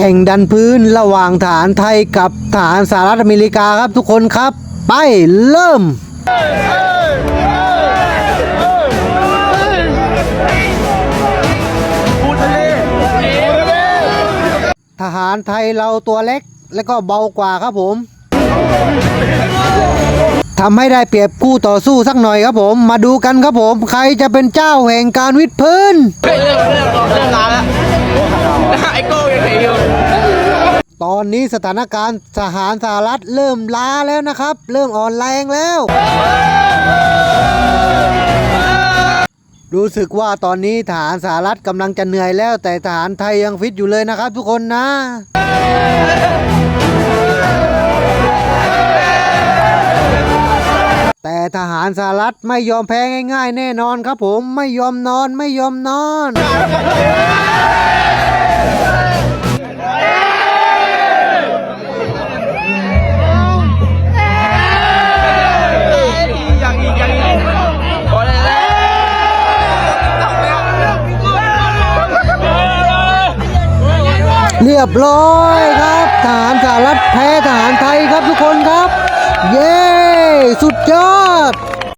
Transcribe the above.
แข่งดันพื้นระหว่างฐานไทยกับฐานสหรัฐอเมริกาครับทุกคนครับ ไปเริ่ม ทหารไทยเราตัวเล็กและก็เบากว่าครับผมทำให้ได้เปรียบคู่ต่อสู้สักหน่อยครับผม มาดูกันครับผม ใครจะเป็นเจ้าแห่งการวิดพื้นเริ่มเริ่มเริ่มนานแล้ว ตอนนี้สถานการณ์ทหารสหรัฐเริ่มล้าแล้วนะครับ เริ่มอ่อนแรงแล้ว รู้สึกว่าตอนนี้ทหารสหรัฐกำลังจะเหนื่อยแล้ว แต่ทหารไทยยังฟิตอยู่เลยนะครับ ทุกคนนะแต่ทหารสหรัฐไม่ยอมแพ้ง่าย ๆ แน่นอนครับผมไม่ยอมนอนไม่ยอมนอน เรียบร้อยครับทหารสหรัฐแพ้ทหารไทยครับทุกคนครับ เย้ สุดยอด